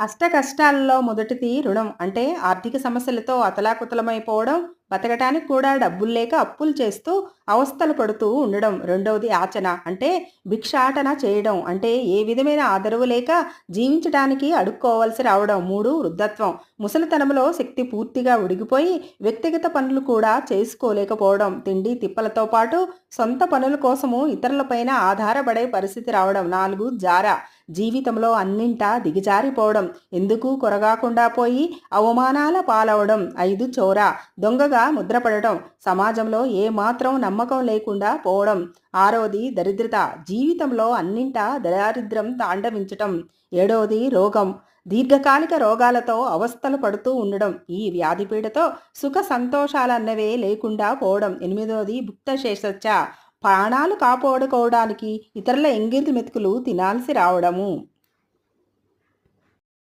అష్ట కష్టాలలో మొదటిది రుణం. అంటే ఆర్థిక సమస్యలతో అతలాకుతలమైపోవడం బతకటానికి కూడా డబ్బులు లేక అప్పులు చేస్తూ అవస్థలు పడుతూ ఉండడం రెండవది ఆచన. అంటే భిక్షాటన చేయడం. అంటే ఏ విధమైన ఆదరవు లేక జీవించడానికి అడుక్కోవలసి రావడం. మూడు వృద్ధత్వం. ముసలితనంలో శక్తి పూర్తిగా ఉడిగిపోయి వ్యక్తిగత పనులు కూడా చేసుకోలేకపోవడం. తిండి తిప్పలతో పాటు సొంత పనుల కోసము ఇతరులపైన ఆధారపడే పరిస్థితి రావడం. నాలుగు జార. జీవితంలో అన్నింటా దిగజారిపోవడం. ఎందుకు కొరగాకుండా పోయి అవమానాల పాలవడం. ఐదు చోర. దొంగగా ముద్రపడటం సమాజంలో ఏమాత్రం నమ్మకం లేకుండా పోవడం. ఆరోది దరిద్రత జీవితంలో అన్నింటా దారిద్ర్యం తాండవించటం. ఏడవది రోగం దీర్ఘకాలిక రోగాలతో అవస్థలు పడుతూ ఉండడం. ఈ వ్యాధిపీడతో సుఖ సంతోషాలన్నవే లేకుండా పోవడం. ఎనిమిదవది భుక్తశేషచ్చ ప్రాణాలు కాపాడుకోవడానికి ఇతరుల ఎంగిరి మెతుకులు తినాల్సి రావడము.